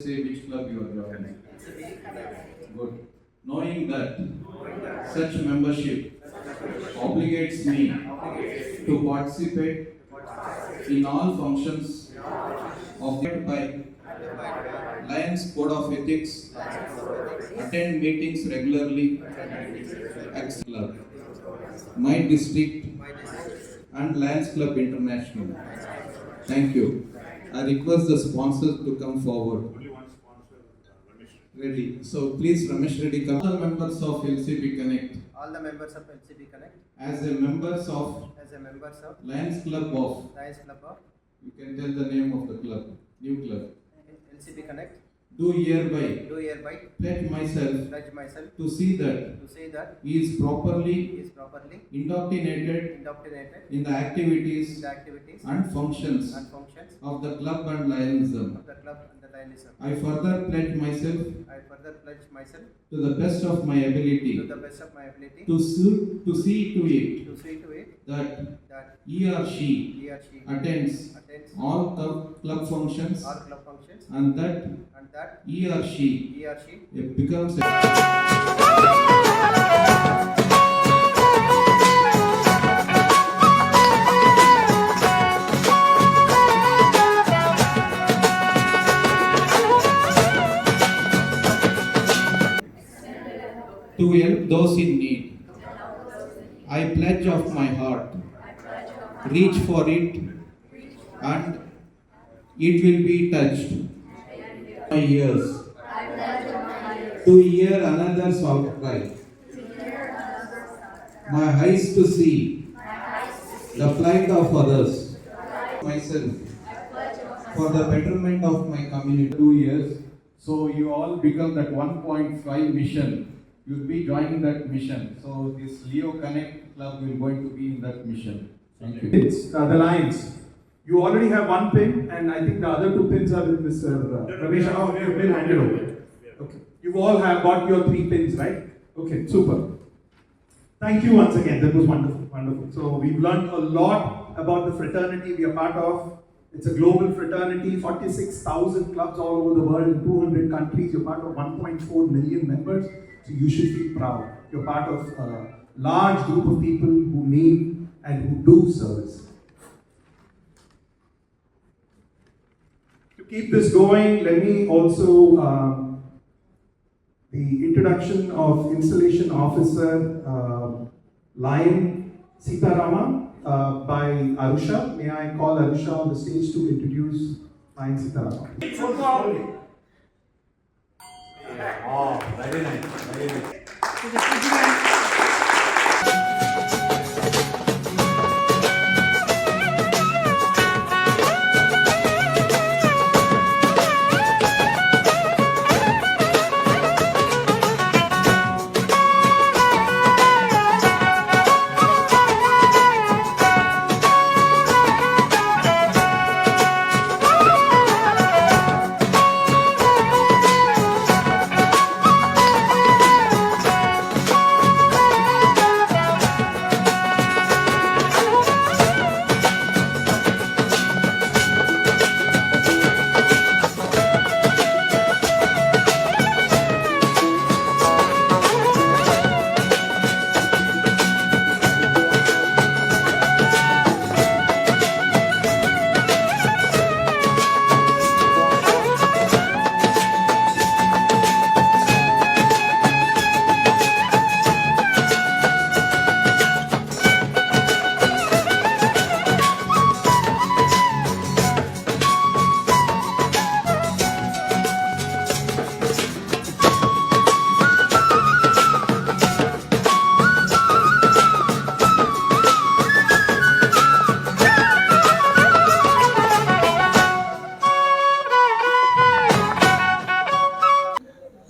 Say which club you are joining. Good. Knowing that such membership obligates me to participate in all functions of the by Lions Code of Ethics, attend meetings regularly, ex club, my district and Lions Club International. Thank you. I request the sponsors to come forward. Only one sponsor, Ramesh. Ready. So please, Ramesh Reddy, come. All the members of LCP Connect, all the members of LCB Connect as a members of as a members of Lions Club of, Lions Club of you can tell the name of the club, new club. LCB Connect Do hereby do hereby pledge myself pledge myself to see that to say that he is properly is properly indoctrinated indoctrinated in the activities the activities and functions and functions of the club and Lionism. of the club and the Lionism. I further pledge myself I further pledge myself to the best of my ability to the best of my ability to see, to see to it to see to it that that he or she he or she attends attends all club, club functions. All club functions. And that and that he or she he or she becomes a to help those in need. I pledge of my heart, reach for it, and it will be touched. My ears to hear another's outcry. My eyes to see the plight of others. Myself for the betterment of my community. Two years, so you all become that 1.5 mission. You'll be joining that mission. So this Leo Connect Club will going to be in that mission. Thank you. It's the lines. You already have one pin, and I think the other two pins are with Mr. Uh, Ramesh. Oh, you've been handed over. Okay. You all have got your three pins, right? Okay, super. Thank you once again. That was wonderful, wonderful. So we've learned a lot about the fraternity we are part of. It's a global fraternity, 46,000 clubs all over the world in 200 countries. You're part of 1.4 million members. So you should feel proud. You're part of a large group of people who need and who do service. To keep this going, let me also um, the introduction of installation officer uh, Lion Sitarama uh, by Arusha. May I call Arusha on the stage to introduce Lion Sitarama? Oh, very nice, very nice.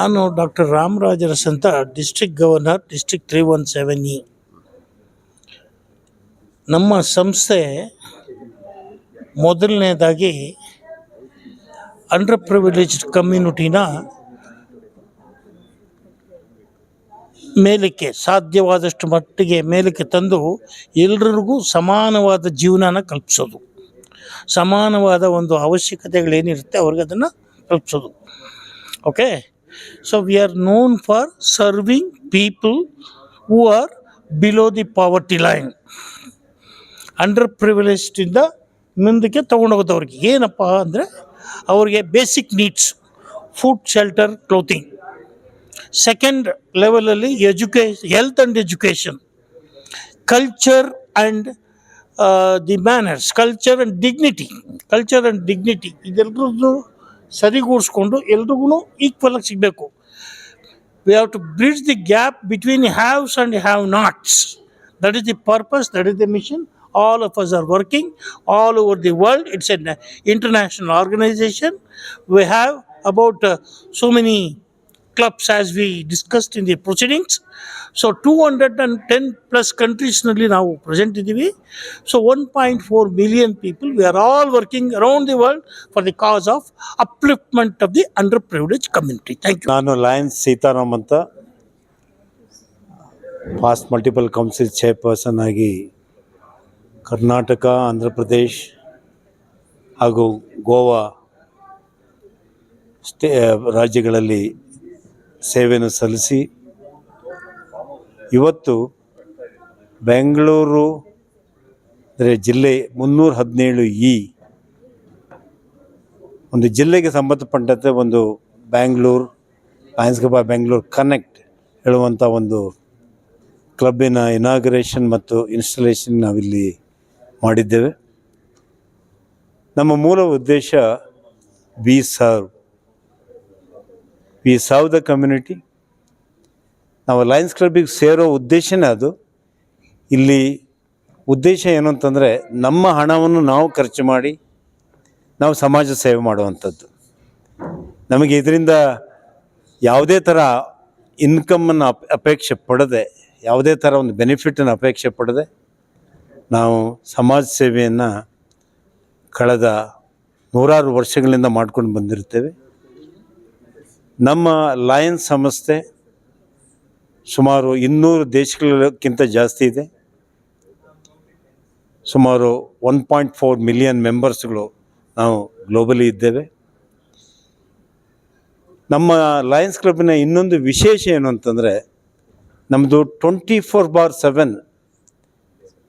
ನಾನು doctor Ramarajaras ಅಂತ district governor district three one seven E. ನಮ್ಮ ಸಂಸ್ಥೆ ಮೊದಲನೇದಾಗಿ under privileged ಕಮ್ಯುನಿಟಿನ ಮೇಲಕ್ಕೆ ಸಾಧ್ಯವಾದಷ್ಟು ಮಟ್ಟಿಗೆ ಮೇಲಕ್ಕೆ ತಂದು ಎಲ್ರಿಗೂ ಸಮಾನವಾದ ಜೀವನನ ಕಲ್ಪಿಸೋದು. ಸಮಾನವಾದ ಒಂದು ಅವಶ್ಯಕತೆಗಳೇನಿರುತ್ತೆ ಅವ್ರಿಗೆ ಅದನ್ನು ಕಲ್ಪಿಸೋದು. Okay so we are known for serving people who are below the poverty line under ಪ್ರಿವಿಲೇಜ್ಡಿಂದ ಮುಂದಕ್ಕೆ ತೊಗೊಂಡೋಗೋದವ್ರಿಗೆ. ಏನಪ್ಪ ಅಂದರೆ, ಅವ್ರಿಗೆ basic needs food shelter clothing second ಲೆವೆಲಲ್ಲಿ education health and education culture and the manners culture and dignity culture and dignity ಇದೆಲ್ಲರದ್ದು ಸರಿಗೂಡಿಸ್ಕೊಂಡು ಎಲ್ರಿಗೂ equal ಆಗಿ ಸಿಗಬೇಕು we have to bridge the gap between haves and have nots. That is the purpose, that is the mission. All of us are working all over the world. It's an international organization. We have about uh, so many clubs as we discussed in the proceedings. So 210 plus countries present ಇದ್ದೀವಿ. So one point four million people we are all working around the world for the cause of upliftment of the under privilege community thank you ನಾನು lions Sitaram ಅಂತ. Fast multiple council chairperson ಆಗಿ ಕರ್ನಾಟಕ, ಆಂಧ್ರ ಪ್ರದೇಶ್ ಹಾಗೂ Goa stay, ರಾಜ್ಯಗಳಲ್ಲಿ ಸೇವೆಯನ್ನು ಸಲ್ಲಿಸಿ ಇವತ್ತು ಬೆಂಗಳೂರು, ಅಂದರೆ ಜಿಲ್ಲೆ ಮುನ್ನೂರ ಹದಿನೇಳು ಇ, ಒಂದು ಜಿಲ್ಲೆಗೆ ಸಂಬಂಧಪಟ್ಟಂತೆ ಒಂದು Bangalore lions club of Bengaluru connect ಹೇಳುವಂಥ ಒಂದು ಕ್ಲಬ್ಬಿನ ಇನಾಗ್ರೇಷನ್ ಮತ್ತು ಇನ್ಸ್ಟಾಲೇಷನ್ ನಾವಿಲ್ಲಿ ಮಾಡಿದ್ದೇವೆ. ನಮ್ಮ ಮೂಲ ಉದ್ದೇಶ be serve we serve the community ನಾವು ಲಯನ್ಸ್ ಕ್ಲಬ್ಬಿಗೆ ಸೇರೋ ಉದ್ದೇಶನೇ ಅದು. ಇಲ್ಲಿ ಉದ್ದೇಶ ಏನು ಅಂತಂದರೆ ನಮ್ಮ ಹಣವನ್ನು ನಾವು ಖರ್ಚು ಮಾಡಿ ನಾವು ಸಮಾಜ ಸೇವೆ ಮಾಡುವಂಥದ್ದು. ನಮಗೆ ಇದರಿಂದ ಯಾವುದೇ ಥರ ಇನ್ಕಮನ್ನು ಅಪ್, ಅಪೇಕ್ಷೆ ಪಡದೆ, ಯಾವುದೇ ಥರ ಒಂದು ಬೆನಿಫಿಟನ್ನು ಅಪೇಕ್ಷೆ ಪಡದೆ ನಾವು ಸಮಾಜ ಸೇವೆಯನ್ನು ಕಳೆದ ನೂರಾರು ವರ್ಷಗಳಿಂದ ಮಾಡ್ಕೊಂಡು ಬಂದಿರ್ತೇವೆ ನಮ್ಮ ಲಯನ್ಸ್ ಸಂಸ್ಥೆ ಸುಮಾರು ಇನ್ನೂರು ದೇಶಗಳಕ್ಕಿಂತ ಜಾಸ್ತಿ ಇದೆ. ಸುಮಾರು ಒನ್ ಪಾಯಿಂಟ್ ಫೋರ್ ಮಿಲಿಯನ್ ಮೆಂಬರ್ಸ್ಗಳು ನಾವು ಗ್ಲೋಬಲಿ ಇದ್ದೇವೆ. ನಮ್ಮ ಲಯನ್ಸ್ ಕ್ಲಬ್ನ ಇನ್ನೊಂದು ವಿಶೇಷ ಏನು ಅಂತಂದರೆ ನಮ್ಮದು ಟ್ವೆಂಟಿ ಫೋರ್ ಬಾರ್ ಸೆವೆನ್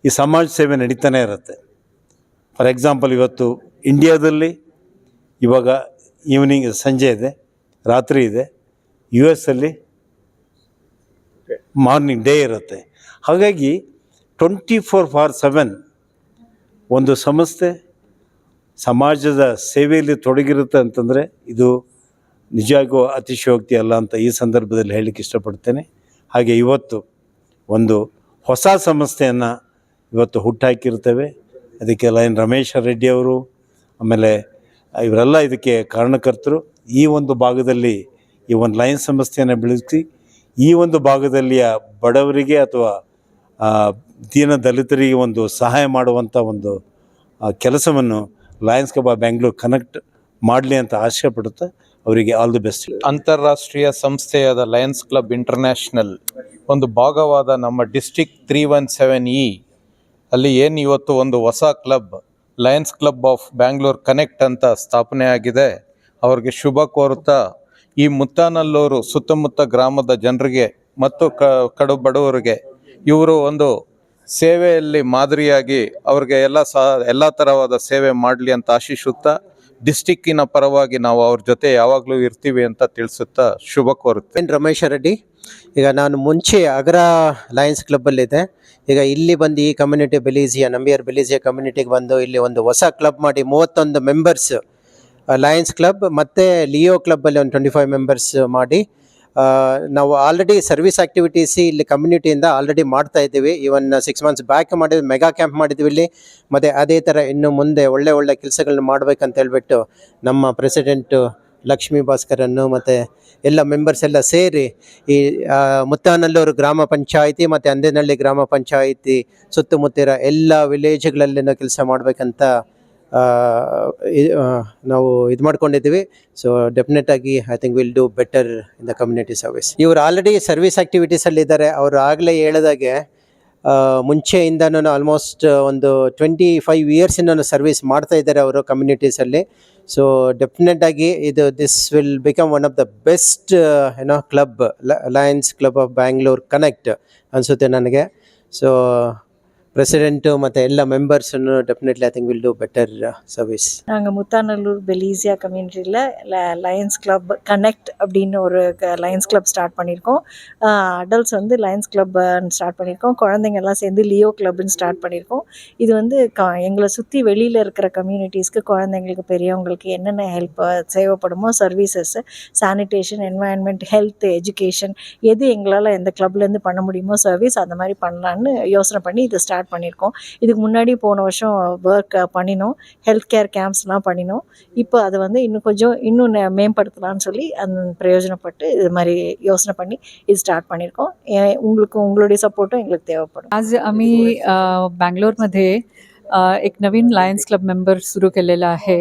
ಈ ಸಮಾಜ ಸೇವೆ ನಡೀತಾನೆ ಇರುತ್ತೆ. ಫಾರ್ ಎಕ್ಸಾಂಪಲ್ ಇವತ್ತು ಇಂಡಿಯಾದಲ್ಲಿ ಇವಾಗ ಈವ್ನಿಂಗ್ ಸಂಜೆ ಇದೆ. ರಾತ್ರಿ ಇದೆ. ಯು ಎಸ್ಸಲ್ಲಿ ಮಾರ್ನಿಂಗ್ ಡೇ ಇರುತ್ತೆ. ಹಾಗಾಗಿ ಟ್ವೆಂಟಿ ಫೋರ್ ಫಾರ್ ಸೆವೆನ್ ಒಂದು ಸಂಸ್ಥೆ ಸಮಾಜದ ಸೇವೆಯಲ್ಲಿ ತೊಡಗಿರುತ್ತೆ ಅಂತಂದರೆ ಇದು ನಿಜವಾಗೂ ಅತಿಶಯೋಕ್ತಿ ಅಲ್ಲ ಅಂತ ಈ ಸಂದರ್ಭದಲ್ಲಿ ಹೇಳಲಿಕ್ಕೆ ಇಷ್ಟಪಡ್ತೇನೆ. ಹಾಗೆ ಇವತ್ತು ಒಂದು ಹೊಸ ಸಂಸ್ಥೆಯನ್ನು ಇವತ್ತು ಹುಟ್ಟಾಕಿರ್ತೇವೆ. ಅದಕ್ಕೆ ಲೈನ್ ರಮೇಶ ರೆಡ್ಡಿ ಅವರು, ಆಮೇಲೆ ಇವರೆಲ್ಲ ಇದಕ್ಕೆ ಕಾರಣಕರ್ತರು. ಈ ಒಂದು ಭಾಗದಲ್ಲಿ ಈ ಒಂದು ಲೈನ್ ಸಂಸ್ಥೆಯನ್ನು ಬೆಳೆಸಿ, ಈ ಒಂದು ಭಾಗದಲ್ಲಿಯ ಬಡವರಿಗೆ ಅಥವಾ ದೀನ ದಲಿತರಿಗೆ ಒಂದು ಸಹಾಯ ಮಾಡುವಂಥ ಒಂದು ಕೆಲಸವನ್ನು ಲಯನ್ಸ್ ಆಫ್ ಬ್ಯಾಂಗ್ಳೂರ್ ಕನೆಕ್ಟ್ ಮಾಡಲಿ ಅಂತ ಆಶಯ ಪಡುತ್ತಾ ಅವರಿಗೆ ಆಲ್ ದಿ ಬೆಸ್ಟ್ ಅಂತಾರಾಷ್ಟ್ರೀಯ ಸಂಸ್ಥೆಯಾದ ಲಯನ್ಸ್ ಕ್ಲಬ್ ಇಂಟರ್ನ್ಯಾಷನಲ್ ಒಂದು ಭಾಗವಾದ ನಮ್ಮ district three one seven E ಅಲ್ಲಿ ಏನು ಇವತ್ತು ಒಂದು ಹೊಸ club lions club of Bangalore connect ಅಂತ ಸ್ಥಾಪನೆ ಆಗಿದೆ ಅವ್ರಿಗೆ ಶುಭ ಕೋರುತ್ತಾ ಈ ಮುತ್ತಾನಲ್ಲೂರು ಸುತ್ತಮುತ್ತ ಗ್ರಾಮದ ಜನರಿಗೆ ಮತ್ತು ಕ, ಕಡು ಬಡವರಿಗೆ ಇವರು ಒಂದು ಸೇವೆಯಲ್ಲಿ ಮಾದರಿಯಾಗಿ ಅವ್ರಿಗೆ ಎಲ್ಲ ಸಹ ಎಲ್ಲ ಥರವಾದ ಸೇವೆ ಮಾಡಲಿ ಅಂತ ಆಶಿಸುತ್ತಾ ಡಿಸ್ಟಿಕ್ಕಿನ ಪರವಾಗಿ ನಾವು ಅವ್ರ ಜೊತೆ ಯಾವಾಗಲೂ ಇರ್ತೀವಿ ಅಂತ ತಿಳಿಸುತ್ತಾ ಶುಭ ಕೋರುತ್ತೆ ರಮೇಶ ರೆಡ್ಡಿ? ಈಗ ನಾನು ಮುಂಚೆ ಅಗ್ರ ಲಯನ್ಸ್ ಕ್ಲಬ್ಬಲ್ಲಿದ್ದೆ. ಈಗ ಇಲ್ಲಿ ಬಂದು ಈ ಕಮ್ಯುನಿಟಿ ಬೆಲೀಸಿಯಾ ನಂಬಿಯರ್ ಬೆಲೀಸಿಯಾ ಕಮ್ಯುನಿಟಿಗೆ ಬಂದು ಇಲ್ಲಿ ಒಂದು ಹೊಸ ಕ್ಲಬ್ ಮಾಡಿ ಮೂವತ್ತೊಂದು ಮೆಂಬರ್ಸ್ ಲಯನ್ಸ್ ಕ್ಲಬ್ ಮತ್ತು ಲಿಯೋ ಕ್ಲಬ್ಬಲ್ಲಿ ಒಂದು ಟ್ವೆಂಟಿ ಫೈವ್ ಮೆಂಬರ್ಸ್ ಮಾಡಿ ನಾವು ಆಲ್ರೆಡಿ ಸರ್ವಿಸ್ ಆ್ಯಕ್ಟಿವಿಟೀಸ್ ಇಲ್ಲಿ ಕಮ್ಯುನಿಟಿಯಿಂದ ಆಲ್ರೆಡಿ ಮಾಡ್ತಾ ಇದ್ದೀವಿ. ಇವನ್ ಸಿಕ್ಸ್ ಮಂತ್ಸ್ ಬ್ಯಾಕ್ ಮಾಡಿದ್ವಿ ಮೆಗಾ ಕ್ಯಾಂಪ್ ಮಾಡಿದ್ವಿ ಇಲ್ಲಿ. ಮತ್ತು ಅದೇ ಥರ ಇನ್ನು ಮುಂದೆ ಒಳ್ಳೆ ಒಳ್ಳೆ ಕೆಲಸಗಳನ್ನ ಮಾಡಬೇಕಂತ ಹೇಳಿಬಿಟ್ಟು ನಮ್ಮ ಪ್ರೆಸಿಡೆಂಟು ಲಕ್ಷ್ಮೀ ಭಾಸ್ಕರನ್ನು ಮತ್ತು ಎಲ್ಲ ಮೆಂಬರ್ಸ್ ಎಲ್ಲ ಸೇರಿ ಈ ಮುತ್ತಾನಲ್ಲೂರು ಗ್ರಾಮ ಪಂಚಾಯಿತಿ ಮತ್ತು ಅಂದೇನಹಳ್ಳಿ ಗ್ರಾಮ ಪಂಚಾಯಿತಿ ಸುತ್ತಮುತ್ತಿರ ಎಲ್ಲ ವಿಲೇಜ್ಗಳಲ್ಲಿನ ಕೆಲಸ ಮಾಡಬೇಕಂತ ನಾವು ಇದು ಮಾಡ್ಕೊಂಡಿದ್ದೀವಿ. ಸೊ ಡೆಫಿನೆಟ್ ಆಗಿ I think will do better in the community service ಇವರು ಆಲ್ರೆಡಿ ಸರ್ವಿಸ್ ಆ್ಯಕ್ಟಿವಿಟೀಸಲ್ಲಿ ಇದ್ದಾರೆ. ಅವರು ಆಗಲೇ ಹೇಳಿದಾಗೆ ಮುಂಚೆಯಿಂದ ಆಲ್ಮೋಸ್ಟ್ ಒಂದು ಟ್ವೆಂಟಿ ಫೈವ್ ಇಯರ್ಸಿಂದನೂ ಸರ್ವಿಸ್ ಮಾಡ್ತಾ ಇದ್ದಾರೆ ಅವರು ಕಮ್ಯುನಿಟೀಸಲ್ಲಿ ಸೊ ಡೆಫಿನೆಟ್ ಆಗಿ ಇದು this will become one of the best ಏನೋ club lions club of Bangalore connect ಅನಿಸುತ್ತೆ ನನಗೆ. ಸೊ ಪ್ರೆಸಿಡೆಂಟು ಮತ್ತು ಎಲ್ಲ ಮೆಂಬರ್ಸನ್ನು definitely I think will do better service நாங்கள் முத்தாநல்லூர் பெலீசியா கம்யூனிட்டியில் லயன்ஸ் கிளப் கனெக்ட் அப்படின்னு ஒரு லயன்ஸ் கிளப் ஸ்டார்ட் பண்ணியிருக்கோம் அடல்ட்ஸ் வந்து லயன்ஸ் கிளப் ஸ்டார்ட் பண்ணியிருக்கோம் குழந்தைங்க எல்லாம் சேர்ந்து லியோ கிளப்னு ஸ்டார்ட் பண்ணியிருக்கோம் இது வந்து க எங்களை சுற்றி வெளியில் இருக்கிற கம்யூனிட்டிஸ்க்கு குழந்தைங்களுக்கு பெரியவங்களுக்கு என்னென்ன help தேவைப்படுமோ services sanitation environment health education எது எங்களால் எந்த கிளப்லேருந்து பண்ண முடியுமோ சர்வீஸ் அந்த மாதிரி பண்ணலான்னு யோசனை பண்ணி இதை ஸ்டார்ட் பண்ணியிருக்கோம் இதுக்கு முன்னாடி போன வருஷம் ஒர்க் பண்ணினோம் ஹெல்த் கேர் கேம்ப்ஸ்லாம் பண்ணினோம் இப்போ அதை வந்து இன்னும் கொஞ்சம் இன்னும் நெ- மேம்படுத்தலாம்னு சொல்லி அந்த பிரயோஜனப்பட்டு இது மாதிரி யோசனை பண்ணி இது स्टार्ट பண்ணியிருக்கோம் ஏ- உங்களுக்கு உங்களுடைய சப்போர்ட்டும் எங்களுக்கு தேவைப்படும் आज आम्ही अ, बँगलोरमध्ये अ, एक नवीन लायन्स क्लब मेंबर सुरू केलेला आहे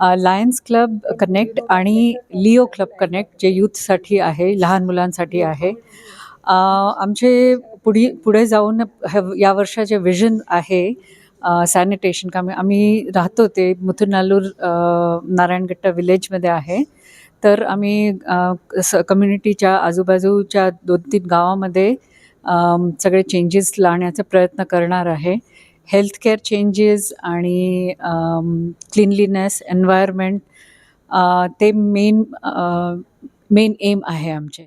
अ, लायन्स क्लब कनेक्ट आणि लिओ क्लब कनेक्ट जे यूथसाठी आहे लहान मुलांसाठी आहे अ, आमचे पुढी पुढे जाऊन या वर्षाचे विजन आहे सॅनिटेशन काम. आम्ही राहतो ते मुथुनालूर नारायणगट्टा विलेजमध्ये आहे. तर आम्ही स कम्युनिटीच्या आजूबाजूच्या दोन तीन गावामध्ये सगळे चेंजेस लावण्याचा प्रयत्न करणार आहे. हेल्थकेअर चेंजेस आणि क्लिनलीनेस एन्व्हायरमेंट ते मेन मेन एम आहे आमचे.